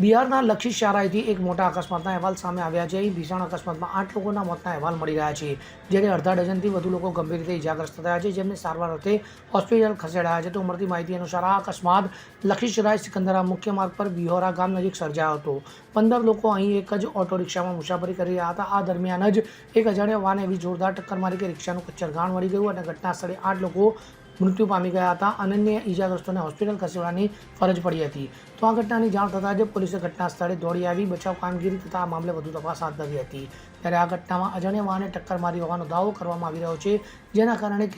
બિહારના લક્ષી શારાઈથી એક મોટા અકસ્માતના અહેવાલ સામે આવ્યા છે. અહીં ભીષણ અકસ્માતમાં આઠ લોકોના મોતના અહેવાલ મળી રહ્યા છે, જ્યારે અડધા ડઝનથી વધુ લોકો ગંભીર રીતે ઇજાગ્રસ્ત થયા છે, જેમને સારવાર અર્થે હોસ્પિટલ ખસેડાયા છે. તો મળતી માહિતી અનુસાર આ અકસ્માત લખીશરાય સિકંદરા મુખ્ય માર્ગ પર બિહોરા ગામ નજીક સર્જાયો હતો. પંદર લોકો અહીં એક જ ઓટો રિક્ષામાં મુસાફરી કરી રહ્યા હતા. આ દરમિયાન જ એક અજાણ્યા વાન એવી જોરદાર ટક્કર મારી કે રિક્ષાનું કચ્છર ગાણ વળી ગયું અને ઘટના સ્થળે આઠ લોકો મૃત્યુ પામી ગયા હતા. અનન્ય ઈજાગ્રસ્તોને હોસ્પિટલ ખસેડવાની ફરજ પડી હતી. તો આ ઘટનાની જાણ થતાં જ પોલીસે ઘટના સ્થળે દોડી આવી, બચાવ કામગીરી તથા આ મામલે વધુ તપાસ હાથ ધરી હતી. ત્યારે આ ઘટનામાં અજાણ્યા વાહને ટક્કર મારી હોવાનો દાવો કરવામાં આવી રહ્યો છે, જેના કારણે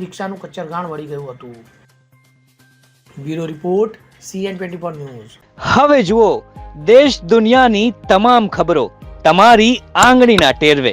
રિક્ષાનું કચ્ચર ગાણ વળી ગયું હતું. Bureau report, CN twenty four news. હવે જુઓ, દેશ દુનિયાની તમામ ખબરો તમારી આંગળીના ટેરવે.